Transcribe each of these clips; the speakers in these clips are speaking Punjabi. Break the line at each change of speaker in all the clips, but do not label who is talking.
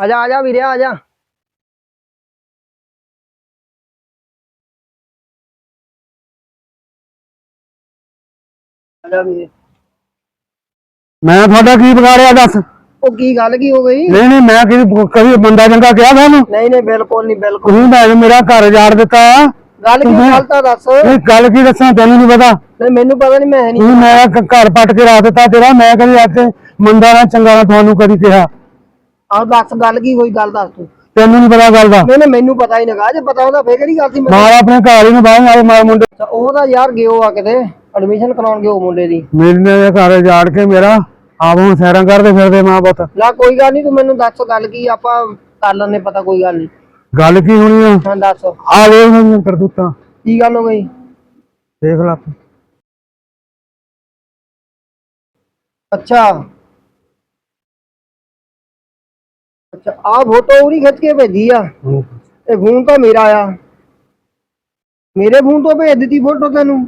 ਆ ਜਾ ਆ ਜਾ ਵੀਰੇ ਆ ਜਾ। ਆ ਜਾ ਵੀਰੇ।
ਮੈਂ ਤੁਹਾਡਾ ਕੀ ਵਿਗਾੜਿਆ ਦੱਸ?
ਉਹ ਕੀ ਗੱਲ ਕੀ ਹੋ ਗਈ?
ਨਹੀਂ ਨਹੀਂ ਮੈਂ ਕਿਹਦੀ ਕਦੀ ਬੰਦਾ ਚੰਗਾ ਕਿਹਾ ਤੁਹਾਨੂੰ?
ਨਹੀਂ ਨਹੀਂ ਬਿਲਕੁਲ ਨਹੀਂ ਬਿਲਕੁਲ
ਤੁਸੀਂ ਭੈਣ ਮੇਰਾ ਘਰ ਉਜਾੜ ਦਿੱਤਾ
ਗੱਲ ਕੀ ਗੱਲ ਤਾਂ ਦੱਸ।
ਇਹ ਗੱਲ ਕੀ ਦੱਸਾਂ ਤੈਨੂੰ ਨਹੀਂ ਪਤਾ।
ਨਹੀਂ ਮੈਨੂੰ ਪਤਾ ਨਹੀਂ ਮੈਂ ਨਹੀਂ
ਮੈਂ ਘਰ ਪੱਟ ਕੇ ਰੱਖ ਦਿੱਤਾ ਤੇਰਾ ਮੈਂ ਕਦੀ ਅੱਜ ਮੰਦਾ ਨਾ ਚੰਗਾ ਨਾ ਤੁਹਾਨੂੰ ਕਦੀ ਕਿਹਾ।
ਆਹ ਦੱਸ ਗੱਲ ਕੀ ਹੋਈ ਗੱਲ ਦੱਸ ਤੂੰ।
ਤੈਨੂੰ ਨਹੀਂ ਪਤਾ ਗੱਲ ਦਾ।
ਨਹੀਂ ਨਹੀਂ ਮੈਨੂੰ ਪਤਾ ਹੀ ਨਗਾ ਜੇ ਪਤਾ ਹੁੰਦਾ ਫੇਰ ਕਿਹੜੀ ਗੱਲ ਸੀ ਮੈਨੂੰ?
ਮਾਰ ਆਪਣੇ ਘਰ ਹੀ ਨੂੰ ਬਾਹਰ ਆਏ ਮਾਰ ਮੁੰਡੇ।
ਅੱਛਾ, ਉਹ ਤਾਂ ਯਾਰ ਗਿਓ ਆ ਕਿਤੇ ਐਡਮਿਸ਼ਨ ਕਰਾਉਣ ਗਿਓ ਮੁੰਡੇ ਦੀ।
ਮੇਰੇ ਨੇ ਘਰ ਉਜਾੜ ਕੇ ਮੇਰਾ ਆਪ ਹੁਣ ਸੈਰਾਂ ਕਰਦੇ ਫਿਰਦੇ ਮਾਂ ਪੁੱਤ।
ਨਾ ਕੋਈ ਗੱਲ ਨਹੀਂ ਤੂੰ ਮੈਨੂੰ ਦੱਸ ਗੱਲ ਕੀ ਆਪਾਂ ਕਰ ਲੈਂਦੇ ਪਤਾ ਕੋਈ ਗੱਲ ਨਹੀਂ
ਗੱਲ ਕੀ ਹੋਣੀ ਆ?
ਹਾਂ ਦੱਸ।
ਆ ਵੇ ਉਹਨਾਂ ਦੀਆਂ ਕਰਤੂਤਾਂ।
ਕੀ ਗੱਲ ਹੋ ਗਈ?
ਦੇਖ ਲਾ।
ਅੱਛਾ। ਅੱਛਾ ਆ ਫੋਟੋ ਉਹਦੀ ਖਿੱਚ ਕੇ ਭੇਜੀ ਆ? ਇਹ ਫੋਨ ਤਾਂ ਮੇਰਾ ਆ। ਮੇਰੇ ਫੋਨ ਤੋਂ ਭੇਜ ਦਿੱਤੀ ਫੋਟੋ ਤੈਨੂੰ?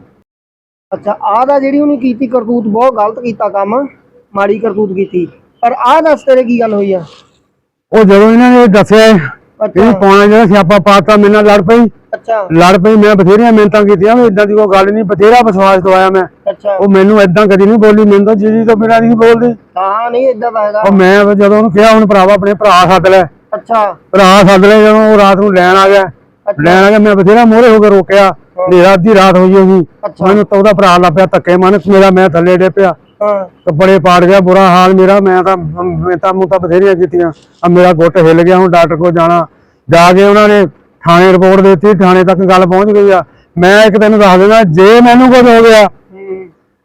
ਅੱਛਾ ਆਹ ਦਾ ਜਿਹੜੀ ਉਹਨੇ ਕੀਤੀ ਕਰਤੂਤ ਬਹੁਤ ਗਲਤ ਕੀਤਾ ਕੰਮ ਮਾੜੀ ਕਰਤੂਤ ਕੀਤੀ। ਪਰ ਆਹ ਦੱਸ ਤੇਰੇ ਕੀ ਗੱਲ ਹੋਈ ਆ?
ਉਹ ਜਦੋਂ ਇਹਨਾਂ ਨੇ ਦੱਸਿਆ ਇਹ ਪਾਉਣਾ ਜਿਹੜਾ ਸਿਆਪਾ ਪਾਤਾ ਮੇਰੇ ਨਾਲ ਲੜ ਪਈ।
ਅੱਛਾ।
ਲੜ ਪਈ ਮੈਂ ਬਥੇਰੀਆਂ ਮਿਹਨਤਾਂ ਕੀਤੀਆਂ ਵੀ ਇਦਾਂ ਦੀ ਕੋਈ ਗੱਲ ਨਹੀਂ ਬਥੇਰਾ ਵਿਸ਼ਵਾਸ ਦਵਾਇਆ ਮੈਂ।
ਅੱਛਾ।
ਉਹ ਮੈਨੂੰ ਇਦਾਂ ਕਦੀ ਨਹੀਂ ਬੋਲੀ ਮੈਨੂੰ ਤਾਂ ਜੀ ਤੋਂ ਬਿਨਾਂ ਨਹੀਂ ਬੋਲਦੀ।
ਹਾਂ ਨਹੀਂ ਇਦਾਂ ਹੈਗਾ।
ਉਹ ਮੈਂ ਫਿਰ ਜਦੋਂ ਉਹਨੂੰ ਕਿਹਾ ਹੁਣ ਭਰਾਵਾ ਆਪਣੇ ਭਰਾ ਸੱਦ ਲੈ।
ਅੱਛਾ।
ਭਰਾ ਸੱਦ ਲੈ ਜਦੋਂ ਉਹ ਰਾਤ ਨੂੰ ਲੈਣ ਆ ਗਿਆ। ਲੈਣ ਆ ਗਿਆ ਮੈਂ ਬਥੇਰਾ ਮੋਹਰੇ ਹੋ ਕੇ ਰੋਕਿਆ। ਹਨੇਰਾ ਅੱਧੀ ਰਾਤ ਹੋਈ ਹੋਈ। ਮੈਨੂੰ ਤਾਂ ਉਹਦਾ ਭਰਾ ਲੱਭਿਆ ਧੱਕੇ ਮਾਰਨ ਮੇਰਾ ਮੈਂ ਥੱਲੇ ਡੇ ਪਿਆ
ਹਾਂ।
ਕੱਪੜੇ ਪਾੜ ਗਿਆ ਬੁਰਾ ਹਾਲ ਮੇਰਾ ਮੈਂ ਤਾਂ ਮੈਂ ਤਾਂ ਮੂੰਹ ਤਾਂ ਬਥੇਰੀਆਂ ਕੀਤੀਆਂ। ਆ ਮੇਰਾ ਗੁੱਟ ਹਿੱਲ ਗਿਆ ਹੁਣ ਡਾਕਟਰ ਕੋਲ ਜਾਣਾ। ਜਾ ਕੇ ਉਹਨਾਂ ਨੇ ਥਾਣੇ ਰਿਪੋਰਟ ਦਿੱਤੀ ਥਾਣੇ ਤੱਕ ਗੱਲ ਪਹੁੰਚ ਗਈ ਆ। ਮੈਂ ਇੱਕ ਤੈਨੂੰ ਦੱਸ ਦਿੰਦਾ ਜੇ ਮੈਨੂੰ ਕੁਝ ਹੋ ਗਿਆ।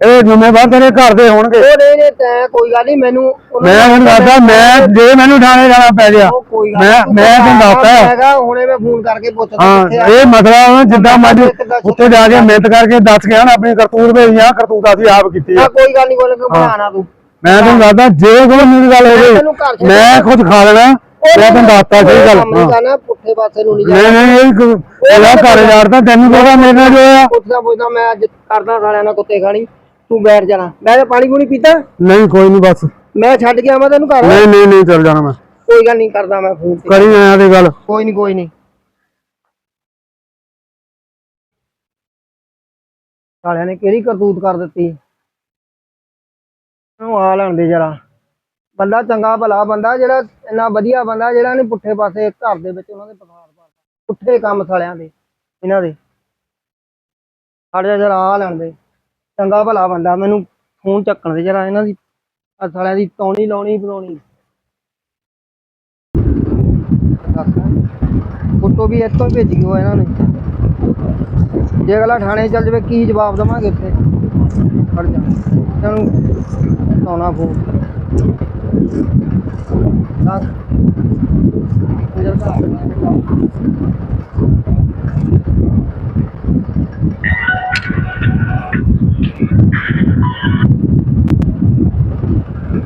ਇਹ ਜ਼ਿੰਮੇਵਾਰ ਤੇਰੇ ਘਰ ਦੇ ਹੋਣਗੇ।
ਉਹ ਨਹੀਂ ਨਹੀਂ ਤੈਂ ਕੋਈ ਗੱਲ ਨਹੀਂ ਮੈਨੂੰ ਉਹਨਾਂ
ਮੈਂ ਤੁਹਾਨੂੰ ਦੱਸਦਾ ਮੈਂ ਜੇ ਮੈਨੂੰ ਥਾਣੇ ਜਾਣਾ ਪੈ ਗਿਆ
ਉਹ ਕੋਈ ਗੱਲ
ਮੈਂ ਮੈਂ
ਤੂੰ
ਤੈਨੂੰ ਦੱਸਦਾ।
ਹੈਗਾ ਹੁਣੇ ਮੈਂ ਫੋਨ ਕਰਕੇ ਪੁੱਛਦਾ ਕਿੱਥੇ ਆ।
ਇਹ ਮਸਲਾ ਉਹ ਜਿੱਦਾਂ ਮਰਜ਼ੀ ਉੱਥੇ ਜਾ ਕੇ ਮਿਹਨਤ ਕਰਕੇ ਦੱਸ ਗਿਆ ਨਾ ਆਪਣੀ ਕਰਤੂਤ ਭੇਜੀਆਂ ਕਰਤੂਤ ਅਸੀਂ ਆਪ ਕੀਤੀ ਆ
ਹਾਂ, ਕੋਈ ਗੱਲ ਨਹੀਂ ਕੋਈ ਨੀ, ਬਣਾਣਾ ਤੂੰ।
ਮੈਂ ਤੁਹਾਨੂੰ ਦੱਸਦਾ ਜੇ ਕੋਈ ਮੇਰੀ ਗੱਲ
ਤੈਨੂੰ ਘਰ
ਹੋਵੇ
ਛੱਡ
ਮੈਂ ਕੁਝ ਖਾ ਲੈਣਾ ਮੈਂ ਤੁਹਾਨੂੰ ਦੱਸਤਾ ਸਹੀ ਗੱਲ
ਕੰਮ ਨਹੀਂ
ਹਾਂ।
ਕਰਨਾ ਪੁੱਠੇ ਪਾਸੇ ਨੂੰ ਨਹੀਂ
ਨਹੀਂ
ਜਾਣਾ।
ਨਹੀਂ ਇਹ ਕ- ਇਹਦਾ ਘਰ ਯਾਰਦਾ ਤੈਨੂੰ ਪਤਾ ਮੇਰੇ ਨਾਲ ਜੋ ਹੋਇਆ।
ਪੁੱਛਦਾ ਪੁੱਛਦਾ ਮੈਂ ਅੱਜ ਕਰਦਾ ਸਾਲਿਆਂ ਨਾਲ ਕੁੱਤੇ ਖਾਣੀ। ਤੂੰ ਬੈਠ ਜਾਣਾ। ਮੈਂ ਤਾਂ ਪਾਣੀ ਪੂਣੀ ਪੀਤਾ।
ਨਹੀਂ ਕੋਈ ਨਹੀਂ ਬਸ।
ਮੈਂ ਛੱਡ ਕੇ ਆਵਾਂ ਤੈਨੂੰ ਘਰ।
ਨਹੀਂ ਨਹੀਂ ਨਹੀਂ ਚੱਲ ਜਾਣਾ ਮੈਂ।
ਕੋਈ ਗੱਲ ਨਹੀਂ ਕਰਦਾ ਮੈਂ ਫੋਨ ਤੇ।
ਕਰੀ ਆਇਆ ਤੇ ਗੱਲ।
ਕੋਈ ਨਹੀਂ ਕੋਈ ਨਹੀਂ। ਸਾਲਿਆਂ ਨੇ ਕਿਹੜੀ ਕਰਤੂਤ ਕਰ ਦਿੱਤੀ? ਉਹ ਆ ਲੈਣ ਦੇ ਜਰਾ। ਬੰਦਾ ਚੰਗਾ ਭਲਾ ਬੰਦਾ ਜਿਹੜਾ ਇੰਨਾ ਵਧੀਆ ਬੰਦਾ ਜਿਹੜਾ ਨੇ ਪੁੱਠੇ ਪਾਸੇ ਘਰ ਦੇ ਵਿੱਚ ਉਹਨਾਂ ਦੇ ਪਸਾਰ ਪਾ ਪੁੱਠੇ ਕੰਮ ਸਾਲਿਆਂ ਦੇ ਇਹਨਾਂ ਦੇ। ਸਾਡੇ ਜਰਾ ਆ ਲੈਣ ਦੇ। ਚੰਗਾ ਭਲਾ ਬੰਦਾ, ਮੈਨੂੰ ਫੋਨ ਚੱਕਣ ਦੇ ਜਰਾ ਇਹਨਾਂ ਦੀ ਆਹ ਸਾਲਿਆਂ ਦੀ ਤੌਣੀ ਲਾਉਣੀ, ਬਣਾਉਣੀ। ਫੋਟੋ ਵੀ ਇੱਥੋਂ ਭੇਜੀ ਹੋ ਇਹਨਾਂ ਨੇ। ਜੇ ਅਗਲਾ ਥਾਣੇ ਚੱਲ ਜਾਵੇ, ਕੀ ਜਵਾਬ ਦਵਾਂਗੇ ਇੱਥੇ? ਫੜ ਜਾ। ਤੈਨੂੰ ਲਾਉਣਾ ਫੋਨ। ਦੱਸ। ਅੰਦਰ ਘਰ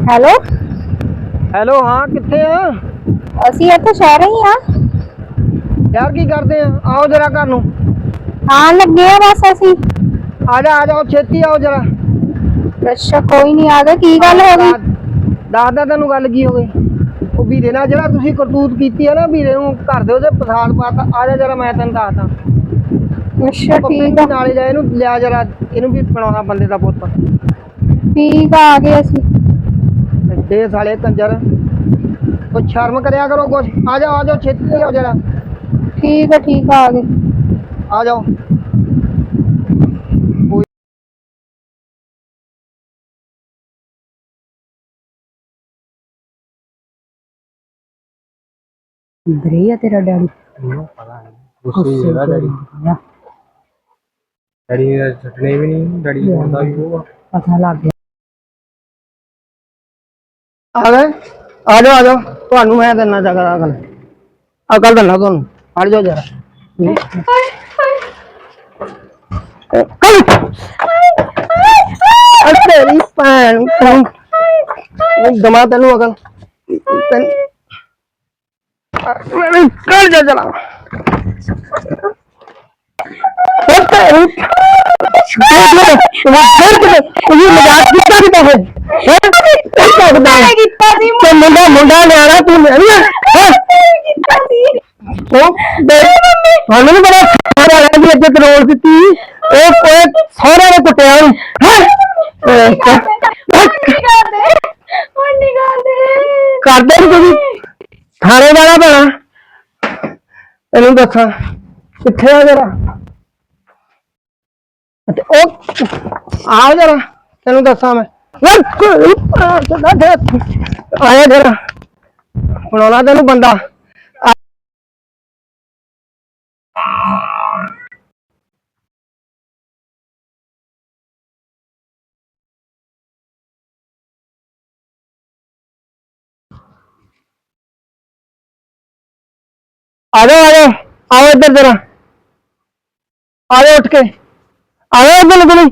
ਹੈਲੋ?
ਹੈਲੋ ਹਾਂ ਕਿੱਥੇ ਆ?
ਅਸੀਂ ਇੱਥੇ ਸ਼ਹਿਰ ਹੀ ਆ।
ਯਾਰ ਕੀ ਕਰਦੇ ਆ? ਆਓ ਜਰਾ ਘਰ ਨੂੰ।
ਆਣ ਲੱਗੇ ਆ ਬਸ ਅਸੀਂ।
ਆ ਜਾ ਆ ਜਾਓ ਛੇਤੀ ਆਓ ਜਰਾ।
ਅੱਛਾ ਕੋਈ ਨਹੀਂ ਆ ਗਏ ਕੀ ਗੱਲ ਹੋ ਗਈ?
ਦੱਸਦਾ ਤੈਨੂੰ ਗੱਲ ਕੀ ਹੋ ਗਈ। ਉਹ ਵੀਰੇ ਨਾਲ ਜਿਹੜਾ ਤੁਸੀਂ ਕਰਤੂਤ ਕੀਤੀ ਆ ਨਾ ਵੀਰੇ ਨੂੰ ਘਰ ਦੇ ਉਹਦੇ ਪਸਾਦ ਪਾਤਾ। ਆ ਜਾ ਜਰਾ ਮੈਂ ਤੈਨੂੰ ਦੱਸਦਾ।
ਅੱਛਾ ਠੀਕ ਆ।
ਨਾਲੇ ਜਾ ਇਹਨੂੰ ਲਿਆ ਜਰਾ ਇਹਨੂੰ ਵੀ ਬਣਾਉਣਾ ਬੰਦੇ ਦਾ ਪੁੱਤ।
ਠੀਕ ਆ ਆ ਗਏ ਅਸੀਂ।
ਦੇ ਸਾਲੇ ਕੰਜਰ। ਕੋਈ ਸ਼ਰਮ ਕਰਿਆ ਕਰੋ ਕੁਛ? ਆ ਜਾਓ ਆ ਜਾਓ ਛੇਤੀ ਆਓ ਜਰਾ।
ਠੀਕ ਆ ਠੀਕ ਆ ਆ ਗਏ।
ਆ ਜਾਓ।
ਅੰਦਰ ਹੀ ਆ ਤੇਰਾ ਡੈਡੀ।
ਗੁੱਸੇ ਜਿਹੜਾ ਡੈਡੀ। ਡੈਡੀ ਨੇ ਛੱਡਣੇ ਵੀ ਨਹੀਂ ਡੈਡੀ ਹੁੰਦਾ ਵੀ ਉਹ
ਪਤਾ ਲੱਗ ਗਿਆ।
ਆ ਗਏ? ਆ ਜਾਓ ਆ ਜਾਓ। ਤੁਹਾਨੂੰ ਮੈਂ ਦਿੰਨਾ ਜਗ੍ਹਾ ਅਕਲ। ਅਕਲ ਦਿੰਨਾ ਤੁਹਾਨੂੰ। ਹਟ ਜਾਓ ਜਰਾ। ਤੂੰ ਦਮਾ ਤੈਨੂੰ ਅਕਲ। ਤੈਨੂੰ ਮੈਂ ਕਰ ਜਾ ਜਰਾ। ਉਹ ਮੁੰਡਾ ਮੁੰਡਾ ਨਿਆਣਾ ਤੂੰ ਨਿਆਣਾ ਹੈ ਉਹ ਸਾਨੂੰ ਨੀ ਪਤਾ ਸਾਰੇ ਵਾਲਿਆਂ ਦੀ ਇੱਜ਼ਤ ਰੋਲ ਦਿੱਤੀ ਉਹ ਕੋਈ ਸਾਰੇ ਨੇ ਕੁੱਟਿਆ ਉਹਨੂੰ ਕਰਦੇ ਨੀ ਤੁਸੀਂ ਥਾਣੇ ਵਾਲਾ ਪੈਣਾ ਇਹਨੂੰ ਦੱਸਾਂ, ਕਿੱਥੇ ਆ ਜਰਾ? ਤੇ ਉਹ ਆ ਜਰਾ, ਤੈਨੂੰ ਦੱਸਾਂ ਮੈਂ। ਆਇਆ ਜਰਾ। ਬਣਾਉਣਾ ਤੈਨੂੰ ਬੰਦਾ। ਆ ਜਾਓ ਆ ਜਾਓ। ਆਓ ਇੱਧਰ ਜਰਾ। ਆ ਜਾਓ ਉੱਠ ਕੇ। ਆ ਜਾਓ ਇੱਧਰ ਨੂੰ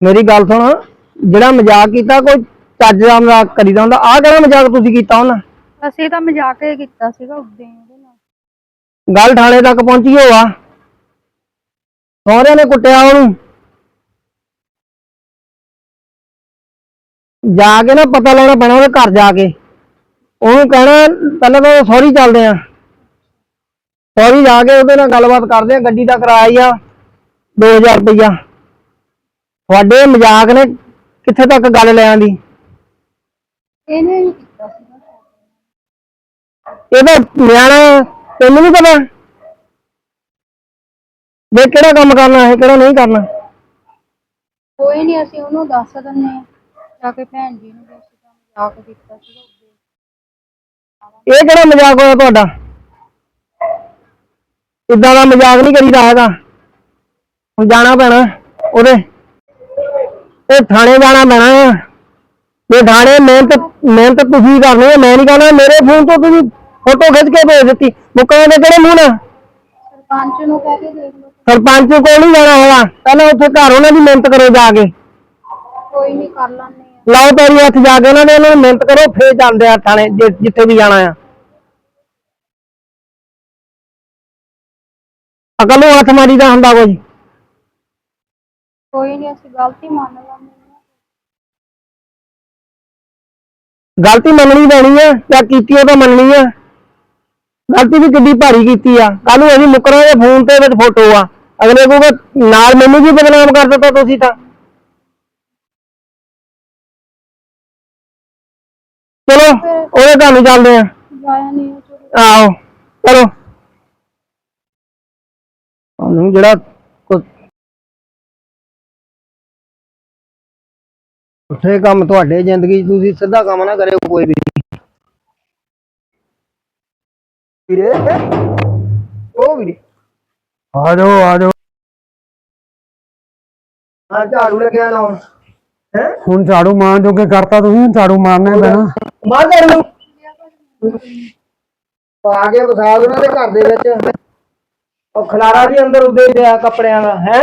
ਮੇਰੀ ਗੱਲ ਸੁਣ ਜਿਹੜਾ ਮਜ਼ਾਕ ਕੀਤਾ ਕੋਈ ਚੱਜ ਦਾ ਮਜ਼ਾਕ ਕਰੀਦਾ ਹੁੰਦਾ। ਆਹ ਕਿਹੜਾ ਮਜ਼ਾਕ ਤੁਸੀਂ ਕੀਤਾ ਉਹਨਾਂ?
ਅਸੀਂ ਤਾਂ ਮਜ਼ਾਕ ਹੀ ਕੀਤਾ ਸੀਗਾ ਉਦੋਂ ਉਹਦੇ ਨਾਲ।
ਗੱਲ ਥਾਣੇ ਤੱਕ ਪਹੁੰਚੀ ਹੋਆ ਸਹੁਰਿਆਂ ਨੇ ਕੁੱਟਿਆ ਉਹਨੂੰ। ਜਾ ਕੇ ਨਾ ਪਤਾ ਲਾਉਣਾ ਪੈਣਾ ਉਹਦੇ ਘਰ ਜਾ ਕੇ। ਉਹਨੂੰ ਕਹਿਣਾ ਪਹਿਲਾਂ ਤਾਂ ਸੌਰੀ ਚੱਲਦੇ ਆ। ਸੌਰੀ ਜਾ ਕੇ ਉਹਦੇ ਨਾਲ ਗੱਲਬਾਤ ਕਰਦੇ ਆ ਗੱਡੀ ਦਾ ਕਿਰਾਇਆ ਆ 2000 ਰੁਪਈਆ। ਤੁਹਾਡੇ ਮਜ਼ਾਕ ਨੇ ਕਿੱਥੇ ਤੱਕ ਗੱਲ ਲੈ ਆਂਦੀ
ਇਹਨੇ ਹੀ ਕੀਤਾ ਸੀਗਾ।
ਇਹਦਾ ਨਿਆਣਾ ਤੈਨੂੰ ਨਹੀਂ ਪਤਾ? ਵੀ ਕਿਹੜਾ ਕੰਮ ਕਰਨਾ ਹੈ ਕਿਹੜਾ ਨਹੀਂ ਕਰਨਾ?
ਕੋਈ ਨਹੀਂ ਅਸੀਂ ਉਹਨੂੰ ਦੱਸ ਦਿੰਨੇ ਆ। ਜਾ ਕੇ ਭੈਣ ਜੀ ਨੂੰ ਵੀ ਅਸੀਂ ਤਾਂ ਮਜ਼ਾਕ ਕੀਤਾ ਸੀਗਾ ਉਦੋਂ
ਇਹ ਕਿਹੜਾ ਮਜ਼ਾਕ ਹੋਇਆ ਤੁਹਾਡਾ? ਇਦਾਂ ਦਾ ਮਜ਼ਾਕ ਨਹੀਂ ਕਰੀਦਾ ਹੈਗਾ। ਹੁਣ ਜਾਣਾ ਪੈਣਾ ਉਹਦੇ। ਇਹ ਥਾਣੇ ਜਾਣਾ ਪੈਣਾ ਆ। ਇਹ ਥਾਣੇ ਮਿਹਨਤ ਮਿਹਨਤ ਤੁਸੀਂ ਕਰਨੀ ਹੈ ਮੈਂ ਨਹੀਂ ਕਰਨਾ ਮੇਰੇ ਫੋਨ ਤੋਂ ਤੁਸੀਂ ਫੋਟੋ ਖਿੱਚ ਕੇ ਭੇਜ ਦਿੱਤੀ। ਮੁੱਕਾਂ ਦੇ ਕਿਹੜੇ ਮੂੰਹ ਨਾਲ?
ਸਰਪੰਚ ਨੂੰ ਕਹਿ ਕੇ ਦੇਖ ਲਓ।
ਸਰਪੰਚ ਕੋਲ ਨਹੀਂ ਜਾਣਾ ਹੈਗਾ ਪਹਿਲਾਂ ਉੱਥੇ ਘਰ ਉਹਨਾਂ ਦੀ ਮਿਹਨਤ ਕਰੋ ਜਾ ਕੇ।
ਕੋਈ ਨਹੀਂ ਕਰ ਲਾਂਦੇ ਆ
ਲਾਓ ਪੈਰੀ ਹੱਥ ਜਾ ਕੇ ਉਹਨਾਂ ਦੇ ਉਹਨਾਂ ਦੀ ਮਿਹਨਤ ਕਰੋ ਫੇਰ ਜਾਂਦੇ ਆ ਥਾਣੇ ਜਿੱਥੇ ਵੀ ਜਾਣਾ ਆ। ਅਕਲ ਨੂੰ ਹੱਥ ਮਾਰੀ ਦਾ ਹੁੰਦਾ ਕੋਈ।
ਕੋਈ ਨਹੀਂ ਅਸੀਂ ਗਲਤੀ ਮੰਨ ਲਾਂਗੇ
ਗਲਤੀ ਮੰਨਣੀ ਪੈਣੀ ਆ ਜਾਂ ਕੀਤੀ ਉਹ ਤਾਂ ਮੰਨਣੀ ਆ। ਗਲਤੀ ਵੀ ਕਿੱਡੀ ਭਾਰੀ ਕੀਤੀ ਆ। ਕੱਲ ਨੂੰ ਅਸੀਂ ਮੁਕਰਾਂਗੇ ਫੋਨ ਤੇ ਵਿੱਚ ਫੋਟੋ ਆ। ਅਗਲੇ ਕਹੂਗਾ ਨਾਲ ਮੈਨੂੰ ਵੀ ਬਦਨਾਮ ਕਰ ਦਿੱਤਾ ਤੁਸੀਂ ਤਾਂ। ਚਲੋ ਉਹਦੇ ਘਰ ਨੂੰ ਚੱਲਦੇ ਆ
ਜਾਇਆ ਨਹੀਂ ਚਲੋ
ਆਓ ਚਲੋ। ਉਹਨੂੰ ਜਿਹੜਾ ਕੁ- ਉੱਥੇ ਕੰਮ ਤੁਹਾਡੇ ਜ਼ਿੰਦਗੀ 'ਚ ਤੁਸੀਂ ਸਿੱਧਾ ਕੰਮ ਨਾ ਕਰਿਓ ਕੋਈ ਵੀ। ਵੀਰੇ ਉਹ ਵੀਰੇ।
ਆ ਜਾਓ ਆ ਜਾਓ।
ਹਾਂ ਝਾੜੂ ਲੱਗਿਆ ਲਾਉਣ ਹੈ?
ਹੁਣ ਝਾੜੂ ਮਾਰ ਜੋਗੇ ਕਰਤਾ ਤੁਸੀਂ ਝਾੜੂ ਮਾਰਨਾ ਹੀ ਪੈਣਾ।
ਮਾਰ ਝਾੜੂ ਆ ਕੇ ਵਸਾ ਉਹਨਾਂ ਦੇ ਘਰ ਦੇ ਵਿੱਚ। ਉਹ ਖਲਾਰਾ ਵੀ ਅੰਦਰ ਉੱਦੇ ਹੀ ਪਿਆ ਕੱਪੜਿਆਂ ਦਾ ਹੈ?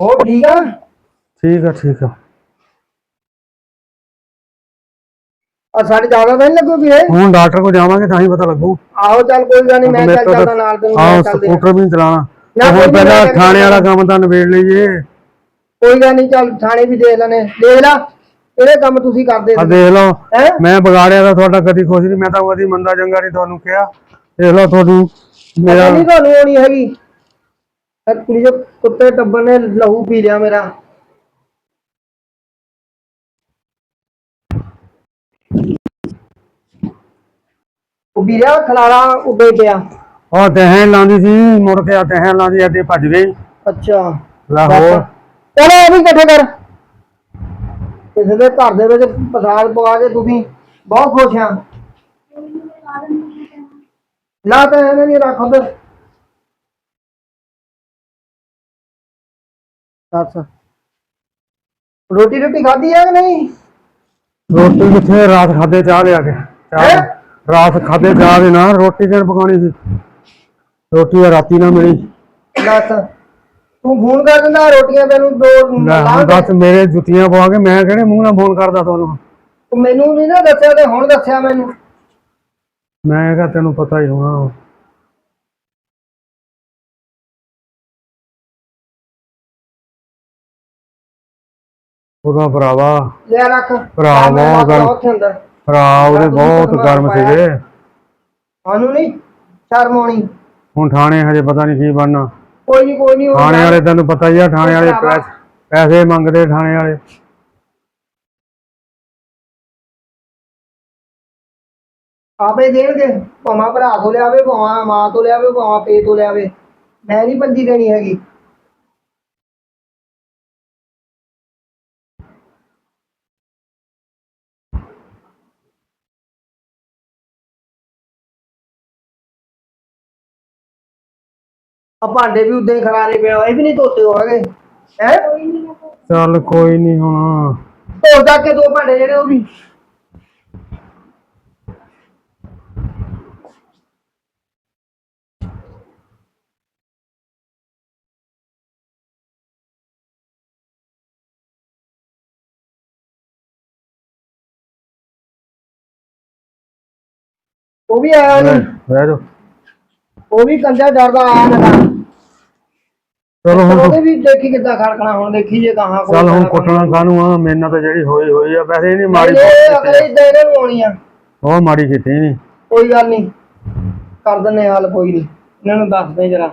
ਉਹ ਠੀਕ ਆ?
ਠੀਕ ਆ ਠੀਕ ਆ।
ਆ ਸਾਡੇ ਜ਼ਿਆਦਾ ਤਾਂ ਨਹੀਂ ਲੱਗੂ ਵੀਰੇ
ਹੁਣ ਡਾਕਟਰ ਕੋਲ ਜਾਵਾਂਗੇ ਤਾਂ ਹੀ ਪਤਾ ਲੱਗੂ।
ਆਹੋ ਚੱਲ ਕੋਈ ਗੱਲ ਨਹੀਂ ਮੈਂ ਚੱਲ ਚੱਲਦਾ ਨਾਲ ਤੈਨੂੰ
ਆਹੋ
ਮੈਂ ਚੱਲਦੇ ਆ।
ਸਕੂਟਰ ਵੀ ਨੀ ਚਲਾਣਾ
ਨਾ, ਕੋਈ
ਹੁਣ
ਨੀ,
ਪਹਿਲਾਂ
ਮੈਂ
ਥਾਣੇ ਵਾਲਾ। ਕੰਮ ਤਾਂ ਨਿਬੇੜ ਲਈਏ।
ਕੋਈ ਗੱਲ ਨਹੀਂ ਚੱਲ ਥਾਣੇ ਵੀ ਦੇਖ ਲੈਣੇ ਦੇਖ ਲਾ ਇਹਦੇ ਕੰਮ ਤੁਸੀਂ ਕਰਦੇ
ਆ ਦੇਖ ਲਓ
ਹੈ?
ਮੈਂ ਵਿਗਾੜਿਆ ਤਾਂ ਤੁਹਾਡਾ ਕਦੀ ਖੁਸ਼ ਨਹੀਂ ਮੈਂ ਤਾਂ ਕਦੀ ਮੰਦਾ ਚੰਗਾ ਨਹੀਂ ਤੁਹਾਨੂੰ ਕਿਹਾ। ਦੇਖ ਲਓ ਤੁਹਾਨੂੰ ਮੇਰਾ
ਨਹੀਂ ਤੁਹਾਨੂੰ ਆਉਣੀ ਹੈਗੀ। ਇਹ ਕੁੜੀ ਦੇ ਕੁੱਤੇ ਟੱਬਰ ਨੇ ਲਹੂ ਪੀ ਲਿਆ ਮੇਰਾ। ਉਹ ਵੀਰਿਆ ਖਲਾਰਾ ਉੱਡੇ ਪਿਆ।
ਉਹ ਤਹਿਣ ਲਾਉਂਦੀ ਸੀ ਮੁੜ ਕੇ ਆ ਲਾਉਂਦੀ ਅੱਡੇ ਭੱਜ ਗਈ।
ਅੱਛਾ।
ਲਾਹੌਰ
ਚਲੋ ਇਹ ਵੀ ਇਕੱਠੇ ਕਰ। ਕਿਸੇ ਦੇ ਘਰ ਦੇ ਵਿੱਚ ਪ੍ਰਸਾਦ ਪਵਾ ਕੇ ਤੁਸੀਂ ਬਹੁਤ ਖੁਸ਼ ਆ। ਲਾ ਤਾਂ ਐਵੇਂ ਨਹੀਂ ਰੱਖ ਉਧਰ ਦੱਸ। ਰੋਟੀ ਰੋਟੀ ਖਾਧੀ ਆ ਕਿ ਨਹੀਂ?
ਰੋਟੀ ਕਿੱਥੇ ਰਾਤ ਖਾਦੇ ਚਾਹ ਲਿਆ ਕੇ। ਚਾਹ
ਹੈਂ?
ਰਾਤ ਖਾਦੇ ਚਾਹ ਦੇ ਨਾਲ ਰੋਟੀ ਕਿਹਨ ਪਕਾਉਣੀ ਸੀ। ਰੋਟੀ ਤਾਂ ਰਾਤੀ ਨਾ ਮਿਲੀ।
ਦੱਸ। ਤੂੰ ਫੋਨ ਕਰ ਦਿੰਦਾ ਰੋਟੀਆਂ ਤੈਨੂੰ ਦੋ ਨਾ
ਦੱਸ ਮੇਰੇ ਜੁੱਤੀਆਂ ਪਵਾ ਕੇ ਮੈਂ ਕਿਹੜੇ ਮੂੰਹ ਨਾਲ ਫੋਨ ਕਰਦਾ ਤੁਹਾਨੂੰ?
ਤੂੰ ਮੈਨੂੰ ਨਹੀਂ ਨਾ ਦੱਸਿਆ ਤੇ ਹੁਣ ਦੱਸਿਆ ਮੈਨੂੰ।
ਮੈਂ ਕਿਹਾ ਤੈਨੂੰ ਪਤਾ ਹੀ ਹੋਣਾ। ਉਹਦਾ ਭਰਾਵਾ
ਲੈ ਰੱਖ।
ਭਰਾ
ਮੈਂ
ਬਹੁਤ ਭਰਾ ਉਹਦੇ ਬਹੁਤ ਗਰਮ ਸੀਗੇ।
ਸਾਨੂੰ ਨਹੀਂ ਸ਼ਰਮ ਆਉਣੀ।
ਹੁਣ ਥਾਣੇ ਹਜੇ ਪਤਾ ਨਹੀਂ ਕੀ ਬਣਨਾ।
ਕੋਈ ਨਹੀਂ ਕੋਈ ਨਹੀਂ
ਥਾਣੇ ਵਾਲੇ ਤੈਨੂੰ ਪਤਾ ਹੀ ਆ ਥਾਣੇ ਵਾਲੇ ਪੈਸੇ ਮੰਗਦੇ ਥਾਣੇ ਵਾਲੇ।
ਆਪੇ ਦੇਣਗੇ ਭਾਵੇਂ ਭਰਾ ਤੋਂ ਲਿਆਵੇ ਭਾਵੇਂ ਮਾਂ ਤੋਂ ਲਿਆਵੇ ਭਾਵੇਂ ਪੇ ਤੋਂ ਲਿਆਵੇ। ਮੈਂ ਨਹੀਂ ਪੰਜੀ ਦੇਣੀ ਹੈਗੀ। ਆ ਭਾਂਡੇ ਵੀ ਉਦਾਂ ਹੀ ਖਰਾਰੇ ਪਏ ਹੋਏ ਇਹ ਵੀ ਨਹੀਂ ਧੋਤੇ ਹੋਣਗੇ। ਹੈ?
ਚੱਲ ਕੋਈ ਨਹੀਂ ਹੁਣ।
ਧੋ ਜਾ ਕੇ ਦੋ ਭਾਂਡੇ ਜਿਹੜੇ ਉਹ ਵੀ। ਉਹ ਵੀ ਆਇਆ
ਬਹਿ ਜਾਓ।
ਉਹ ਵੀ ਕੰਜਾ ਡਰਦਾ ਆਇਆ ਨਾ
ਚਲੋ ਹੁਣ
ਉਹਦੇ ਵੀ ਦੇਖੀ ਕਿੱਦਾਂ ਖੜਕਣਾ ਹੁਣ ਦੇਖੀ ਜੇ ਕਹਾਂ
ਚੱਲ ਹੁਣ ਕੁੱਟਣਾ ਕਾਹਨੂੰ ਆ ਮੇਰੇ ਨਾਲ ਤਾਂ ਜਿਹੜੀ ਹੋਈ ਹੋਈ ਆ ਵੈਸੇ ਮਾੜੀ
ਅਗਲੇ ਇਦਾਂ ਇਹਨਾਂ ਨੂੰ ਆਉਣੀ ਆ।
ਉਹ ਮਾੜੀ ਕੀਤੀ ਨਹੀਂ
ਕੋਈ ਗੱਲ ਨਹੀਂ ਕਰ ਦਿੰਨੇ ਹਾਲ ਕੋਈ ਨਹੀਂ ਇਹਨਾਂ ਨੂੰ ਦੱਸ ਦੇ ਜਰਾ।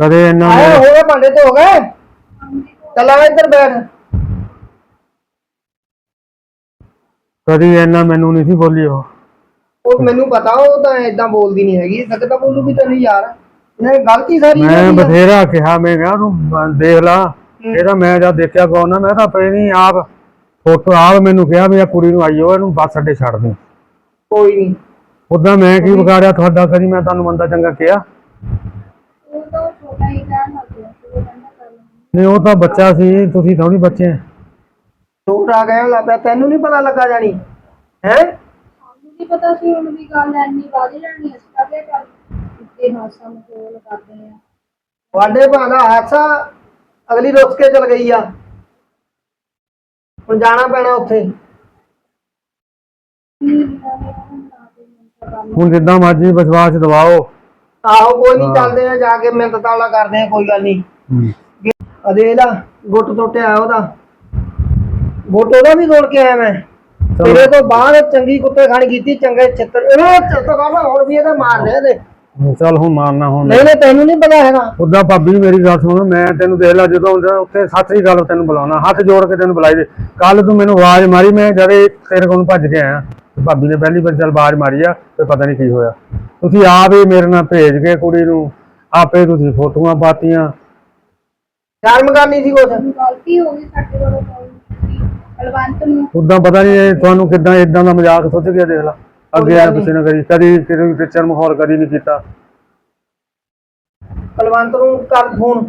ਕਦੇ ਇਹਨਾਂ
ਆਏ
ਨੇ
ਹੋਵੇ ਭਾਂਡੇ ਧੋ ਗਏ ਚੱਲ ਆ ਇੱਧਰ ਬੈਠ।
ਕਦੀ ਇਹਨਾਂ ਮੈਨੂੰ ਨਹੀਂ ਸੀ ਬੋਲੀ ਉਹ।
ਉਹ ਮੈਨੂੰ ਪਤਾ ਉਹ ਤਾਂ ਏਦਾਂ ਬੋਲਦੀ ਨਹੀਂ ਹੈਗੀ। ਸਕਦਾ ਬੋਲੂਗੀ ਤੈਨੂੰ ਯਾਰ। ਇਹਨੇ ਗਲਤੀ ਸਾਰੀ
ਮੈਂ
ਇਹਦੀ ਆ।
ਬਥੇਰਾ ਕਿਹਾ ਮੈਂ ਕਿਹਾ ਤੂੰ ਬ- ਦੇਖ ਲਾ। ਇਹਦਾ ਮੈਂ ਜਦ ਦੇਖਿਆ ਕੋ ਨਾ ਮੈਂ ਤਾਂ ਪਈ ਨਹੀਂ ਆਪ ਫੋਟੋ ਆਪ ਮੈਨੂੰ ਕਿਹਾ ਵੀ ਆ ਕੁੜੀ ਨੂੰ ਆਈਓ ਇਹਨੂੰ ਬੱਸ ਅੱਡੇ ਛੱਡ ਦੇ।
ਕੋਈ ਨਹੀਂ।
ਉਦਾਂ ਮੈਂ ਕੀ ਵਿਗਾੜਿਆ ਤੁਹਾਡਾ ਕਦੀ ਮੈਂ ਤੁਹਾਨੂੰ ਮੰਦਾ ਚੰਗਾ ਕਿਹਾ?
ਉਹ ਤਾਂ ਛੋਟਾ ਹੀ ਕਹਿਣ ਲੱਗ ਗਿਆ ਸੀ ਉਹ
ਨਹੀਂ ਤਾਂ ਬੱਚਾ ਸੀ ਤੁਸੀਂ ਥੋੜੀ ਬੱਚੇ ਆ।
ਛੋਟਾ ਕਹਿਣ ਲੱਗ ਪਿਆ ਤੈਨੂੰ ਨਹੀਂ ਪਤਾ ਲੱਗਾ ਜਾਣੀ ਹੈ?
ਸਾਨੂੰ ਕੀ ਪਤਾ ਸੀ ਹੁਣ ਵੀ ਗੱਲ ਐਨੀ ਵੱਧ ਜਾਣੀ ਅਸੀਂ ਕਹਦੇ ਚੱਲ ਇੱਥੇ ਹਾਸਾ ਮਖੌਲ ਕਰਦੇ ਆ।
ਵਾਡੇ ਭਾਂ ਦਾ ਹਾਦਸਾ ਅਗਲੀ ਰੁੱਸ ਕੇ ਚਲ ਗਈ ਆ। ਹੁਣ ਜਾਣਾ ਪੈਣਾ ਉੱਥੇ।
ਹੁਣ ਜਿੱਦਾਂ ਮਰਜ਼ੀ ਵਿਸ਼ਵਾਸ ਦਿਵਾਓ।
ਆਹੋ ਕੋਈ ਨਹੀਂ ਚੱਲਦੇ ਆ ਜਾ ਕੇ ਮਿੰਟ ਤਾਲਾ ਕਰਦੇ ਆ ਕੋਈ ਗੱਲ ਨਹੀਂ ਅਦੇ ਲਾ ਗੁੱਟ ਟੁੱਟਿਆ ਉਹਦਾ। ਗੁੱਟ ਉਹਦਾ ਵੀ ਤੋੜ ਕੇ ਆਇਆ ਮੈਂ। ਤੇਰੇ ਤੋਂ ਬਾਅਦ ਚੰਗੀ ਕੁੱਤੇ ਖਾਣੀ ਕੀਤੀ ਚੰਗੇ ਚਿੱਤਰ ਇਹਨੂੰ ਚਿੱਤ ਕਰਨਾ ਹੁਣ ਵੀ ਇਹਦੇ ਮਾਰ ਦੇ ਇਹਦੇ।
ਚੱਲ ਹੁਣ ਮਾਰਨਾ ਹੁਣ।
ਨਹੀਂ ਨਹੀਂ ਤੈਨੂੰ ਨਹੀਂ ਪਤਾ ਹੈਗਾ।
ਉਦਾਂ ਭਾਬੀ ਮੇਰੀ ਗੱਲ ਸੁਣ ਮੈਂ ਤੈਨੂੰ ਦੇਖ ਲਾ ਜਦੋਂ ਹੁੰਦਾ ਉੱਥੇ ਸੱਚ ਦੀ ਗੱਲ ਤੈਨੂੰ ਬੁਲਾਉਣਾ ਹੱਥ ਜੋੜ ਕੇ ਤੈਨੂੰ ਬੁਲਾਈ ਦੇ। ਕੱਲ ਤੂੰ ਮੈਨੂੰ ਆਵਾਜ਼ ਮਾਰੀ ਮੈਂ ਜਦੇ ਤੇਰੇ ਕੋਲ ਭੱਜ ਕੇ ਆਇਆ। ਭਾਬੀ ਨੇ ਪਹਿਲੀ ਵਾਰ ਚੱਲ ਆਵਾਜ਼ ਮਾਰੀ ਆ ਤੇ ਪਤਾ ਨਹੀਂ ਕੀ ਹੋਇਆ। ਤੁਸੀਂ ਆਪ ਹੀ ਮੇਰੇ ਨਾਲ ਭੇਜ ਕੇ ਕੁੜੀ ਨੂੰ ਆਪੇ ਤੁਸੀਂ ਫੋਟੋਆਂ ਪਾਤੀਆਂ।
ਸ਼ਰਮ ਕਰਨੀ ਸੀ ਕੁਛ?
ਗਲਤੀ ਹੋ ਗਈ ਸਾਡੇ ਕੋਲੋਂ। ਬਲਵੰਤ ਨੂੰ।
ਉਦਾਂ ਪਤਾ ਨਹੀਂ ਤੁਹਾਨੂੰ ਕਿੱਦਾਂ ਇਦਾਂ ਦਾ ਮਜ਼ਾਕ ਸੋਚ ਗਿਆ ਦੇਖ ਲਾ। ਅੱਗੇ ਆ ਪਿੱਛੇ ਨਾ ਕਰੀ। ਕਦੀ ਕਿਸੇ ਟੀਚਰ ਮਾਹੌਲ ਕਦੀ ਨਹੀਂ ਕੀਤਾ।
ਕਲਵੰਤ ਨੂੰ ਕਰ ਫੋਨ।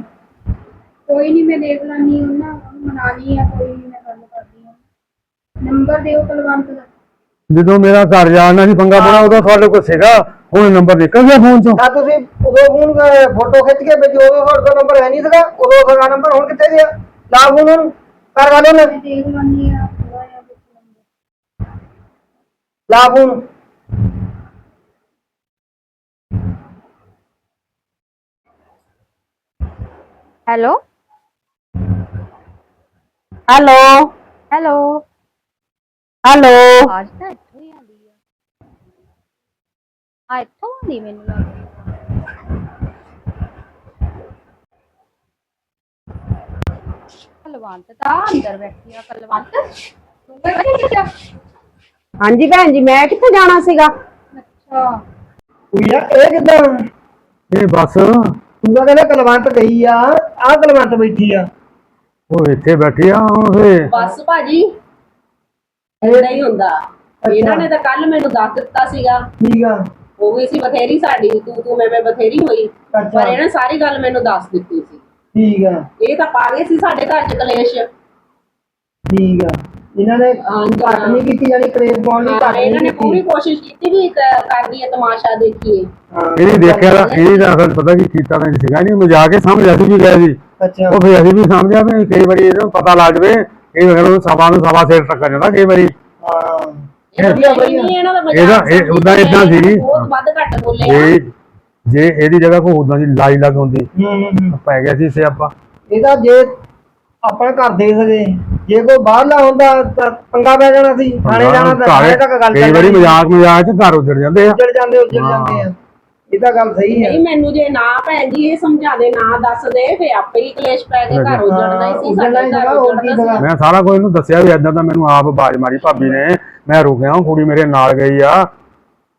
ਕੋਈ ਨਹੀਂ ਮੈਂ ਦੇਖ ਲਾਂਗੀ ਉਹਨਾਂ ਨੂੰ ਮਨਾਣੀ ਆ ਕੋਈ ਨਹੀਂ ਮੈਂ ਗੱਲ ਕਰਦੀ ਆ। ਨੰਬਰ ਦਿਓ ਕਲਵੰਤ ਦਾ।
ਜਦੋਂ ਮੇਰਾ ਘਰ ਜਾਣਾ ਸੀ ਪੰਗਾ ਬਣਾ ਉਦੋਂ ਤੁਹਾਡੇ ਕੋਲ ਸੀਗਾ। ਹੁਣ ਨੰਬਰ ਨਿਕਲ ਗਿਆ ਫੋਨ ਚੋਂ।
ਤਾਂ ਤੁਸੀਂ ਉਦੋਂ ਫੋਨ ਫੋਟੋ ਖਿੱਚ ਕੇ ਭੇਜੋ ਉਦੋਂ ਤੁਹਾਡੇ ਕੋਲ ਨੰਬਰ ਹੈ ਨਹੀਂ ਸੀਗਾ। ਉਦੋਂ ਸੀਗਾ ਨੰਬਰ ਹੁਣ ਕਿੱਥੇ ਗਿਆ? ਲਾ ਫੋਨ ਉਹਨੂੰ ਕਰ ਗੱਲ ਉਹਨੇ
ਦੇਖ ਲਾਂਗੀ ਆ
ਲਾ phone.
Hello
hello
hello
hello
ਆਵਾਜ਼ ਤਾਂ ਇੱਥੋਂ ਹੀ ਆਉਂਦੀ ਆ। ਆ ਇੱਥੋਂ ਆਉਂਦੀ ਮੈਨੂੰ ਲੱਗਦਾ। ਕਲਵੰਤ ਤਾਂ ਅੰਦਰ ਬੈਠੀ ਆ ਕਲਵੰਤ। ਤੂੰ ਬੈਠੀ ਕਿੱਥੇ
ਹਾਂਜੀ ਭੈਣ ਜੀ ਮੈਂ ਕਿੱਥੇ ਜਾਣਾ ਸੀਗਾ?
ਅੱਛਾ।
ਯਾਰ ਇਹ ਕਿਦਾਂ?
ਇਹ ਬਸ।
ਤੂੰ ਤਾਂ ਕਹਿੰਦਾ ਕਲਵੰਤ ਗਈ ਆ ਆਹ ਕਲਵੰਤ ਬੈਠੀ ਆ।
ਉਹ ਇੱਥੇ ਬੈਠੀ ਆ ਹੁਣ ਫੇ।
ਬਸ ਭਾਜੀ ਏਦਾਂ ਹੀ ਹੁੰਦਾ। ਇਹਨਾਂ ਨੇ ਤਾਂ ਕੱਲ ਮੈਨੂੰ ਦੱਸ ਦਿੱਤਾ ਸੀਗਾ।
ਠੀਕ ਆ।
ਹੋ ਗਈ ਸੀ ਬਥੇਰੀ ਸਾਡੀ ਤੂੰ ਤੂੰ ਮੈਂ ਮੈਂ ਬਥੇਰੀ ਹੋਈ।
ਅੱਛਾ।
ਪਰ ਇਹਨੇ ਸਾਰੀ ਗੱਲ ਮੈਨੂੰ ਦੱਸ ਦਿੱਤੀ ਸੀ।
ਠੀਕ ਆ।
ਇਹ ਤਾਂ ਪਾ ਗਏ ਸੀ ਸਾਡੇ ਘਰ ਚ ਕਲੇਸ਼।
ਠੀਕ ਆ। ਇਹਨਾਂ ਨੇ
ਹਾਂਜੀ,
ਘੱਟ ਨਹੀਂ ਕੀਤੀ ਜਾਨੀ ਕ੍ਰੇਜ਼ ਪਾਉਣ ਲਈ ਘੱਟ ਨਹੀਂ
ਇਹਨਾਂ ਨੇ ਪੂਰੀ
ਕੀਤੀ
ਕੋਸ਼ਿਸ਼ ਕੀਤੀ ਵੀ ਕ- ਕਰਦੀ ਹੈ ਤਮਾਸ਼ਾ ਦੇਖੀਏ।
ਹਾਂ,
ਇਹਦੀ ਦੇਖਿਆ ਤਾਂ ਇਹਦੀ ਤਾਂ ਅਸਲ ਪਤਾ ਕੀ ਕੀਤਾ ਤਾਂ ਸੀਗਾ ਨਹੀਂ ਮਜ਼ਾਕ ਕੇ ਸਮਝ ਅਸੀਂ ਵੀ ਗਏ ਸੀ
ਅੱਛਾ।
ਉਹ ਫਿਰ ਅਸੀਂ ਵੀ ਸਮਝਿਆ ਵੀ ਕਈ ਵਾਰੀ ਇਹਨੂੰ ਪਤਾ ਲੱਗ ਜਵੇ ਇਹ ਵੇਖ ਲਓ ਸਭਾ ਨੂੰ ਸਭਾ ਸਿਰ ਟੱਕਰ ਜਾਂਦਾ ਕਈ ਵਾਰੀ।
ਹਾਂ।
ਇਹ
ਵਧੀਆ
ਨਹੀਂ
ਵਧੀਆ
ਇਹਨਾਂ ਦਾ ਮਜ਼ਾਕ
ਇਹਦਾ- ਇਹ ਉਹਦਾ ਏਦਾਂ
ਇਹਨਾਂ ਨੇ
ਸੀ।
ਬਹੁਤ ਵੱਧ ਘੱਟ ਬੋਲੇ ਆ।
ਜੇ ਜੇ ਇਹਦੀ ਜਗ੍ਹਾ ਕੋਈ ਉਦਾਂ ਦੀ ਲਾਈ ਲੱਗ ਹੁੰਦੀ
ਹੂੰ ਹੂੰ, ਹੂੰ।
ਪੈ ਗਿਆ ਸੀ ਸਿਆਪਾ।
ਇਹਦਾ ਜੇ ਆਪਣਾ ਘਰ ਦੇ ਸਕੇ ਜੇ ਕੋਈ ਬਾਹਰਲਾ ਹੁੰਦਾ ਤਾਂ ਪੰਗਾ ਪੈ ਜਾਣਾ ਸੀ ਥਾਣੇ ਜਾਣਾ ਤਾਂ ਥਾਣੇ ਤੱਕ ਗੱਲ
ਕਈ ਵਾਰੀ। ਮਜ਼ਾਕ ਮਜ਼ਾਕ ਚ ਘਰ ਉੱਜੜ ਜਾਂਦੇ ਆ।
ਉੱਜੜ ਜਾਂਦੇ ਉੱਜੜ ਜਾਂਦੇ ਆ। ਇਹ ਤਾਂ ਗੱਲ ਸਹੀ ਹੈ।
ਨਹੀਂ ਮੈਨੂੰ ਜੇ ਨਾ ਭੈਣ ਜੀ ਇਹ ਸਮਝਾ ਦੇ ਨਾ ਦੱਸ ਦੇ ਫੇ ਆਪੇ ਹੀ ਕਲੇਸ਼ ਪੈ ਕੇ ਘਰ ਉਜੜਦਾ ਹੀ ਸੀ
ਉੱਜੜਨਾ ਹੀ
ਸਾਡੇ ਘਰ ਸੀ।
ਸੀਗਾ।
ਮੈਂ ਸਾਰਾ ਕੁਝ ਇਹਨੂੰ ਦੱਸਿਆ ਵੀ ਏਦਾਂ ਤਾਂ ਮੈਨੂੰ ਆਪ ਬਾਜ ਮਾਰੀ ਭਾਬੀ ਨੇ। ਮੈਂ ਰੁਕਿਆ ਕੁੜੀ ਮੇਰੇ ਨਾਲ ਗਈ ਆ।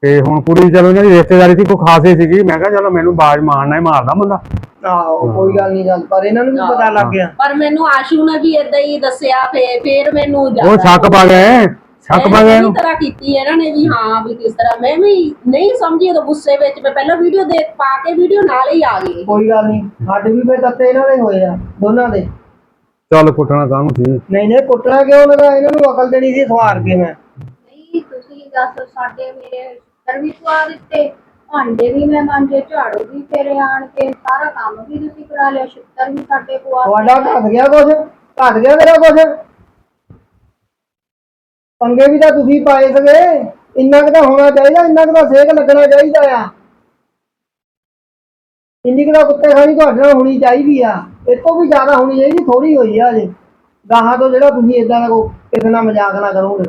ਤੇ ਹੁਣ ਕੁੜੀ ਚਲੋ ਇਹਨਾਂ ਦੀ ਰਿਸ਼ਤੇਦਾਰੀ ਸੀ ਕੋਈ ਖਾਸ ਹੀ ਸੀਗੀ। ਮੈਂ ਕਿਹਾ ਚਲੋ ਮੈਨੂੰ ਬਾਜ ਮਾਰਨਾ ਹੀ ਮਾਰਦਾ ਬੰਦਾ।
ਆਹੋ ਕੋਈ ਗੱਲ ਨਹੀਂ ਗੱਲ ਪਰ ਇਹਨਾਂ ਨੂੰ ਵੀ ਪਤਾ ਲੱਗ ਗਿਆ।
ਪਰ ਮੈਨੂੰ ਆਸ਼ੂ ਨੇ ਵੀ ਇਦਾਂ ਹੀ ਦੱਸਿਆ ਫੇ ਫੇਰ ਮੈਨੂੰ
ਉਹ ਛੱਕ ਪਾ ਗਏ ਛੱਕ ਪਾ ਗਏ ਇਹਨੂੰ।
ਤਰ੍ਹਾਂ ਕੀਤੀ ਇਹਨਾਂ ਨੇ ਵੀ ਹਾਂ ਵੀ ਕਿਸ ਤਰ੍ਹਾਂ। ਮੈਂ ਵੀ ਨਹੀਂ ਸਮਝੀ ਉਦੋਂ ਗੁੱਸੇ ਵਿੱਚ ਮੈਂ ਪਹਿਲਾਂ ਵੀਡੀਓ ਦੇਖ ਪਾ ਕੇ ਵੀਡੀਓ ਨਾਲ ਹੀ ਆ ਗਈ।
ਕੋਈ ਗੱਲ ਨਹੀਂ ਸਾਡੇ ਵੀ ਫੇ ਤੱਤੇ ਇਹਨਾਂ ਦੇ ਹੋਏ ਆ ਦੋਨਾਂ ਦੇ।
ਚੱਲ ਕੁੱਟਣਾ ਕਾਹਨੂੰ ਸੀ?
ਨਹੀਂ ਨਹੀਂ ਕੁੱਟਣਾ ਕਿਉਂ? ਲਗਾ ਇਹਨਾਂ ਨੂੰ ਅਕਲ ਦੇਣੀ ਸੀ ਸਵਾਰ ਕੇ ਮੈਂ।
ਨਹੀਂ ਤੁਸੀਂ ਦੱਸ ਸਾਡੇ ਮੇਰੇ ਸਿਰ ਵੀ ਪਵਾ ਦਿੱਤੇ ਭਾਂਡੇ ਵੀ ਮੈਂ ਮਾਂਜੇ ਝਾੜੂ ਵੀ ਫੇਰੇ ਆਣ ਕੇ ਸਾਰਾ ਕੰਮ ਵੀ ਤੁਸੀਂ ਕਰਾ ਲਿਆ ਛਿੱਤਰ ਵੀ ਸਾਡੇ ਪਵਾ
ਤੁਹਾਡਾ ਘਟ ਗਿਆ ਕੁਝ ਘਟ ਗਿਆ ਮੇਰਾ ਕੁਝ ਪੰਗੇ ਵੀ ਤਾਂ ਤੁਸੀਂ ਪਾਏ ਸਗੇ। ਇੰਨਾ ਕੁ ਤਾਂ ਹੋਣਾ ਚਾਹੀਦਾ ਇੰਨਾ ਕੁ ਤਾਂ ਸੇਕ ਲੱਗਣਾ ਚਾਹੀਦਾ ਆ। ਇੰਨੀ ਕੁ ਤਾਂ ਕੁੱਤੇ ਖਾਣੀ ਤੁਹਾਡੇ ਨਾਲ ਹੋਣੀ ਚਾਹੀਦੀ ਆ। ਇਹ ਤੋਂ ਵੀ ਜ਼ਿਆਦਾ ਹੋਣੀ ਚਾਹੀਦੀ ਥੋੜੀ ਹੋਈ ਆ ਅਜੇ ਗਾਹਾਂ ਤੋਂ ਜਿਹੜਾ ਤੁਸੀਂ ਇਦਾਂ ਦਾ ਕੋ- ਕਿਸੇ ਨਾਲ ਮਜ਼ਾਕ ਨਾ ਕਰੋਗੇ।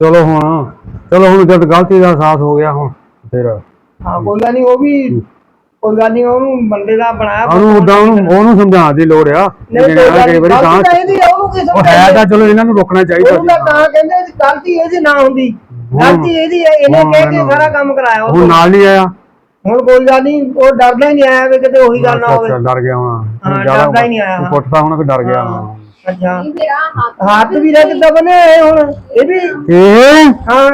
ਚਲੋ ਹੁਣ ਚਲੋ ਹੁਣ ਜਦ ਗਲਤੀ ਦਾ ਅਹਿਸਾਸ ਹੋ ਗਿਆ ਹੁਣ ਫਿਰ।
ਹਾਂ ਕੋਈ ਗੱਲ ਨਹੀਂ ਉਹ ਵੀ ਕੋਈ ਗੱਲ ਨਹੀਂ ਉਹਨੂੰ ਬੰਦੇ ਦਾ ਬਣਾਇਆ
ਉਹਨੂੰ ਉਦਾਂ ਉਹਨੂੰ ਉਹਨੂੰ ਸਮਝਾਉਣ ਦੀ ਲੋੜ ਆ
ਨਹੀਂ ਕੋਈ
ਜਿਹੜਾ
ਗੱਲ
ਕਈ ਵਾਰੀ
ਨਹੀਂ
ਤਾਂ
ਚਾਹੀਦੀ ਆ ਉਹਨੂੰ ਕਿਸੇ
ਉਹ ਹੈ ਤਾਂ ਚਲੋ ਇਹਨਾਂ ਨੂੰ ਰੋਕਣਾ ਚਾਹੀਦਾ
ਉਹਨੂੰ ਤਾਂ ਕਹਿੰਦੇ ਸੀ ਗਲਤੀ ਇਹਦੀ ਨਾ ਹੁੰਦੀ। ਗਲਤੀ ਇਹਦੀ ਹੈ ਇਹਨੇ ਕਹਿ ਕੇ ਸਾਰਾ ਕੰਮ ਕਰਾਇਆ ਉਹ
ਹੁਣ ਨਾਲ ਨਹੀਂ ਆਇਆ।
ਹੁਣ ਕੋਈ ਗੱਲ ਨਹੀਂ ਉਹ ਡਰਦਾ ਹੀ ਨਹੀਂ ਆਇਆ ਵੀ ਕਿਤੇ ਉਹੀ ਗੱਲ ਨਾ ਹੋਵੇ।
ਅੱਛਾ, ਡਰ ਗਿਆ ਹੁਣ।
ਡਰਦਾ ਹੀ ਨਹੀਂ ਆਇਆ।
ਪੁੱਟਦਾ ਹੁਣ ਵੀ ਡਰ ਗਿਆ ਹੁਣ।
ਅੱਛਾ।
ਹੱਥ
ਹੱਥ ਵੀ ਨਾ ਕਿੱਦਾਂ ਬਣੇ ਹੋਏ ਹੁਣ ਇਹ ਵੀ
ਇਹ?
ਹਾਂ।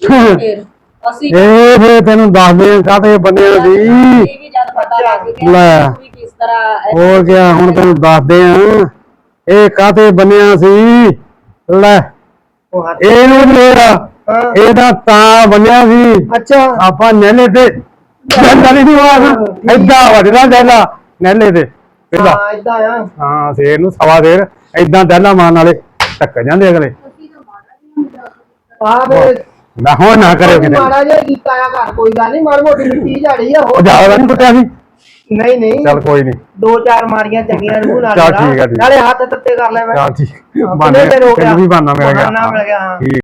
ਫੇਰ ਅਸੀਂ
ਇਹ ਫੇ ਤੈਨੂੰ ਦੱਸਦੇ ਆ ਕਾਹਤੇ ਬੰਦਿਆਂ ਦੀ।
ਇਹ ਵੀ ਜਦ ਪਤਾ ਲੱਗ ਗਿਆ
ਲੈ।
ਵੀ ਕਿਸ ਤਰ੍ਹਾਂ
ਹੋਰ ਗਿਆ ਹੁਣ ਤੈਨੂੰ ਦੱਸਦੇ ਆ। ਇਹ ਕਾਹਤੇ ਬੰਨਿਆ ਸੀ? ਲੈ
ਉਹ ਹੱਥ
ਇਹਨੂੰ
ਹਾਂ।
ਇਹਦਾ ਤਾਂ ਬੰਨਿਆ ਸੀ।
ਅੱਛਾ।
ਆਪਾਂ ਨੈਲੇ ਤੇ ਡੰਡਾ ਨਹੀਂ ਮਾਰਨਾ ਏਦਾਂ ਵੱਢਣਾ ਡੈਲਾ ਨੈਲੇ ਤੇ। ਇਹਦਾ।
ਹਾਂ ਇਦਾਂ ਆ।
ਹਾਂ ਸ਼ੇਰ ਨੂੰ ਸਵਾ ਦੇਰ। ਏਦਾਂ ਡੈਲਾ ਮਾਰਨ ਵਾਲੇ। ਟੱਕ ਜਾਂਦੇ ਅਗਲੇ।
ਆ ਫਿਰ
ਨਾ ਹੋ ਨਾ ਕਰਿਓ ਕਿਤੇ।
ਮਾੜਾ ਜਿਹਾ ਕੀਤਾ ਆ ਘਰ ਕੋਈ ਗੱਲ ਨਹੀਂ ਮਾੜੀ ਮੋਟੀ ਮਿੱਟੀ ਝਾੜੀ ਆ
ਉਹ
ਹੋਰ।
ਜ਼ਿਆਦਾ ਨਹੀਂ ਕੁੱਟਿਆ ਸੀ?
ਨਹੀਂ ਨਹੀਂ।
ਚੱਲ ਕੋਈ ਨਹੀਂ
ਦੋ ਚਾਰ ਮਾਰੀਆਂ ਚੰਗੀਆਂ ਰੂਹ ਨਾਲ
ਚੱਲ
ਲਾ।
ਠੀਕ ਆ, ਠੀਕ।
ਨਾਲੇ ਹੱਥ ਤੱਤੇ ਕਰ ਲੈ ਮੈਂ।
ਚੱਲ ਠੀਕ।
ਹੋ ਗਿਆ?
ਤੈਨੂੰ ਵੀ ਬਾਨਾ ਮਿਲ ਗਿਆ। ਠੀਕ।